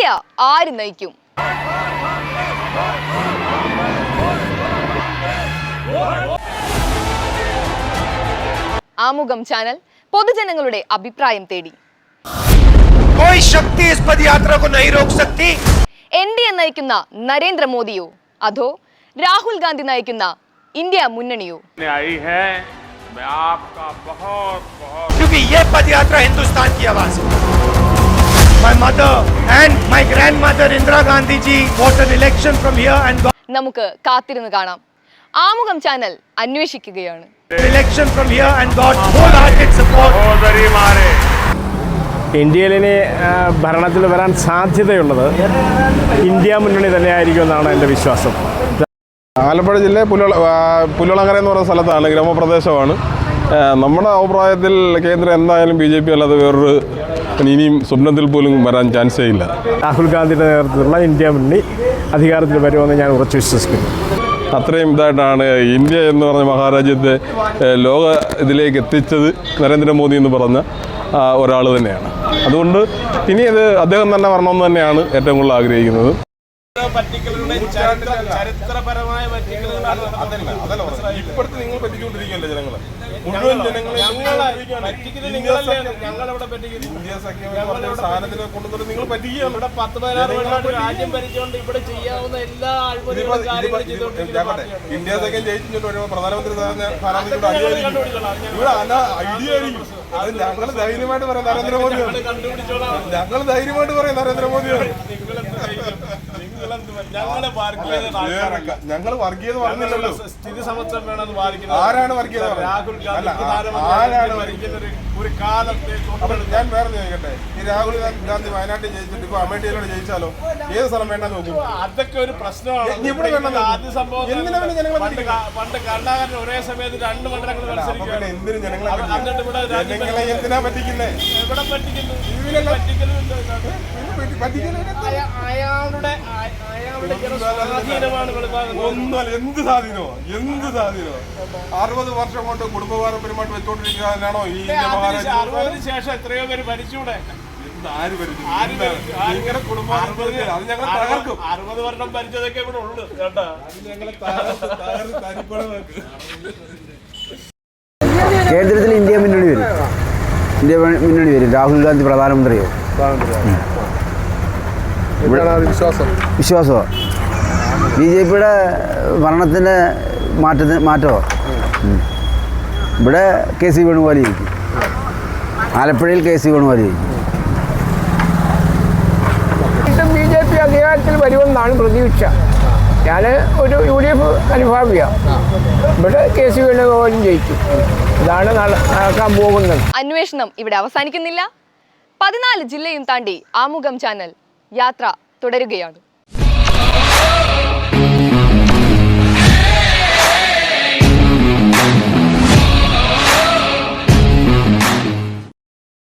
India ആര് നയിക്കും ആമുഖം ചാനൽ പൊതുജനങ്ങളുടെ അഭിപ്രായം തേടി कोई शक्ति इस पद यात्रा को नहीं रोक सकती എൻ ഡി എ നയിക്കുന്ന നരേന്ദ്രമോദിയോ അതോ രാഹുൽ ഗാന്ധി നയിക്കുന്ന ഇന്ത്യ മുന്നണിയോ ने आई है मैं आपका बहुत बहुत क्योंकि ये पद यात्रा हिंदुस्तान की आवाज है My mother and my grandmother Indira Gandhi ji bought an election from here and got നമുക്ക് കാത്തിരുന്ന് കാണാം. ആമുഖം ചാനൽ അന്വേഷിക്കുകയാണ്. Election from here and got wholehearted support. ഇന്ത്യയിലിനി ഭരണത്തിൽ വരാൻ സാധ്യതയുള്ളത് ഇന്ത്യ മുന്നണി തന്നെയായിരിക്കുമെന്നാണ് എന്റെ വിശ്വാസം. ആലപ്പുഴ ജില്ലയിലെ പുലോള പുലോളങ്ങര എന്ന് പറയുന്ന സ്ഥലത്താണ് ഗ്രാമപ്രദേശമാണ്. നമ്മുടെ അഭിപ്രായത്തിൽ കേന്ദ്രം എന്തായാലും ബി ജെ പി അല്ലാതെ വേറൊരു ഇനിയും സ്വപ്നത്തിൽ പോലും വരാൻ ചാൻസേ ഇല്ല. രാഹുൽ ഗാന്ധിയുടെ നേതൃത്വത്തിലുള്ള ഇന്ത്യ മുന്നണി അധികാരത്തിൽ വരുമെന്ന് ഞാൻ ഉറച്ചു വിശ്വസിക്കുന്നു. അത്രയും ഇതായിട്ടാണ് ഇന്ത്യ എന്ന് പറഞ്ഞ മഹാരാജ്യത്തെ ലോക ഇതിലേക്ക് എത്തിച്ചത് നരേന്ദ്രമോദി എന്ന് പറഞ്ഞ ഒരാൾ തന്നെയാണ്. അതുകൊണ്ട് ഇനി അത് അദ്ദേഹം തന്നെ വരണമെന്ന് തന്നെയാണ് ഏറ്റവും കൂടുതൽ ആഗ്രഹിക്കുന്നത്. ചരിത്രപരമായ ഇപ്പോഴത്തെ നിങ്ങൾ പറ്റിക്കൊണ്ടിരിക്കുകയല്ലേ ജനങ്ങളെ? മുഴുവൻ ജനങ്ങളെ ഞങ്ങളവിടെ സാധനത്തിനെ കൊണ്ടുവന്നിട്ട് നിങ്ങൾ പറ്റിക്കുകയാണ്. ഇവിടെ പത്ത് പതിനാറ് കൊല്ലമായിട്ട് രാജ്യം ഭരിച്ചുകൊണ്ട് ഇവിടെ ചെയ്യാവുന്ന എല്ലാ ആൾക്കാരും ഇന്ത്യ സഖ്യം ജയിച്ചിട്ട് വരുമ്പോൾ പ്രധാനമന്ത്രി ഇവിടെ ഐഡിയ ആയിരിക്കും. അത് ഞങ്ങൾ ധൈര്യമായിട്ട് പറയാം. നരേന്ദ്രമോദിയാണ്. ഞങ്ങൾ ധൈര്യമായിട്ട് പറയാം. നരേന്ദ്രമോദിയാണ്. ഞങ്ങൾ വർഗീയത പറഞ്ഞില്ലല്ലോ. സ്ഥിതി സമത്വം വേണമെന്ന് വാദിക്കുന്നത് ആരാണ് വർഗീയത രാഹുൽ ആരാണ് ഒരു- കാലത്തെ ഞാൻ വേറെ ചോദിക്കട്ടെ? ഈ രാഹുൽ ഗാന്ധി വയനാട്ടിൽ ജയിച്ചിട്ട് ഇപ്പൊ അമേഠിയിലൂടെ ജയിച്ചാലോ? ഏത് സ്ഥലം വേണ്ട നോക്കും. അതൊക്കെ ഒരു പ്രശ്നമാണ്. ഇവിടെ. ആദ്യ സംഭവം പണ്ട് കർണാകരൻ ഒരേ സമയത്ത് രണ്ട് മണ്ഡലങ്ങൾ എന്തിനു ജനങ്ങളെ ഇവിടെ ജനങ്ങളെ എന്തിനാ പറ്റിക്കുന്നേ എവിടെ പറ്റിക്കുന്നു? പറ്റിക്കുന്നു? പറ്റിക്കുന്നതിന് അയ- അയാളുടെ ഒന്നുമല്ല എന്ത് സാധീനോ എന്ത് സാധീനോ അറുപത് വർഷം കൊണ്ട് കുടുംബ പാരമ്പര്യമായിട്ട് വെച്ചോണ്ടിരിക്കാനാണോ ഈ അറുപതിന് ശേഷം എത്രയോ പേര് ഭരിച്ചൂടെ? എന്ത് ആര് ഭരിച്ചു? നിങ്ങളുടെ കുടുംബാനുഭവത്തിൽ അത് ഞങ്ങൾ തകർക്കും. അറുപത് വർഷം ഭരിച്ചതൊക്കെ ഇവിടെ ഉള്ളു കേട്ടാ? ഞങ്ങളെ കേന്ദ്രത്തിൽ ഇന്ത്യ മുന്നണി വരും. ഇന്ത്യ മുന്നണി വരും. രാഹുൽ ഗാന്ധി പ്രധാനമന്ത്രിയോ? വിശ്വാസം? വിശ്വാസമോ? ബി ജെ പിയുടെ ഭരണത്തിന്റെ മാറ്റത്തിന് മാറ്റമോ? ഇവിടെ കെ സി വേണുഗോപാൽ ഇരിക്കും ആലപ്പുഴയിൽ കെ സി വേണുഗോപാൽ ഇരിക്കും വീണ്ടും ബി ജെ പി അധികാരത്തിൽ വരുമെന്നാണ് പ്രതീക്ഷ. ഞാൻ ഒരു യു ഡി എഫ് അനുഭാവിയാണ് ഇവിടെ കെ സി വേണുഗോപാലും ജയിക്കും. ഇതാണ് നടക്കാൻ പോകുന്നത്. അന്വേഷണം ഇവിടെ അവസാനിക്കുന്നില്ല. പതിനാല് ജില്ലയും താണ്ടി ആമുഖം ചാനൽ യാത്ര തുടരുകയാണ്.